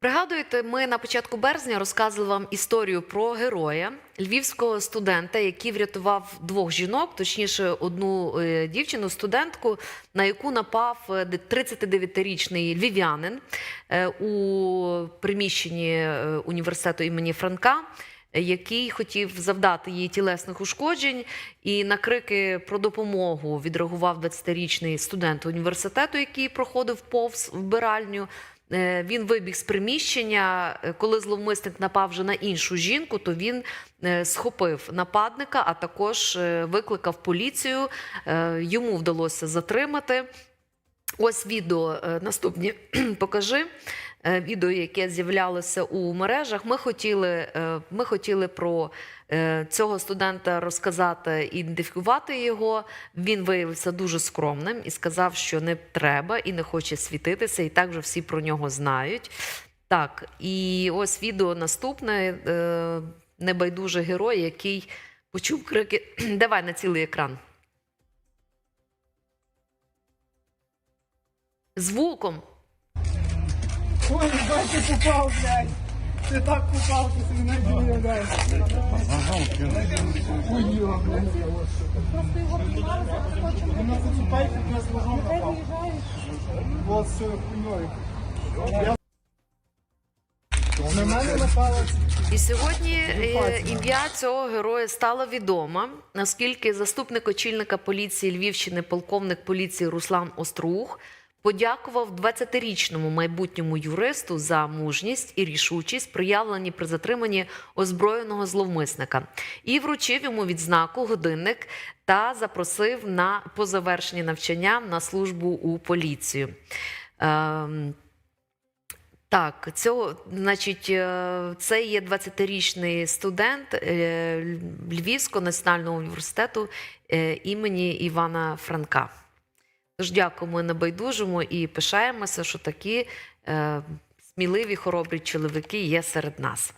Пригадуєте, ми на початку березня розказували вам історію про героя львівського студента, який врятував двох жінок, точніше, одну е, дівчину, студентку, на яку напав е, де- 39-річний львів'янин е, у приміщенні е, університету імені Франка. е, Який хотів завдати їй тілесних ушкоджень, і на крики про допомогу відреагував 20-річний студент університету, який проходив повз вбиральню. Е, Він вибіг з приміщення. Е, Коли зловмисник напав вже на іншу жінку, то він е, схопив нападника, а також викликав поліцію. Йому вдалося затримати. Ось відео е, наступні покажи. Е, Відео, яке з'являлося у мережах. Ми хотіли, е, ми хотіли про цього студента розказати ідентифікувати його. Він виявився дуже скромним і сказав, що не треба і не хоче світитися, і так вже всі про нього знають. Так, і ось відео наступне. Небайдужий герой, який почув крики. Давай на цілий екран. Звуком. Ой, бачу, попав, блядь. Ти так попав, ти собі не уявляєш. Блядь. Просто його я з ножом. Вот все хуйною. Я... На мене напало. І сьогодні е, ім'я цього героя стало відомо, оскільки заступник очільника поліції Львівщини, полковник поліції Руслан Остроух, подякував 20-річному майбутньому юристу за мужність і рішучість, проявлені при затриманні озброєного зловмисника, і вручив йому відзнаку годинник та запросив на по завершенні навчання на службу у поліцію. Ем, так, цього, значить, е, це є 20-річний студент е, Львівського національного університету е, імені Івана Франка. Тож дякуємо небайдужому і пишаємося, що такі е, сміливі, хоробрі чоловіки є серед нас.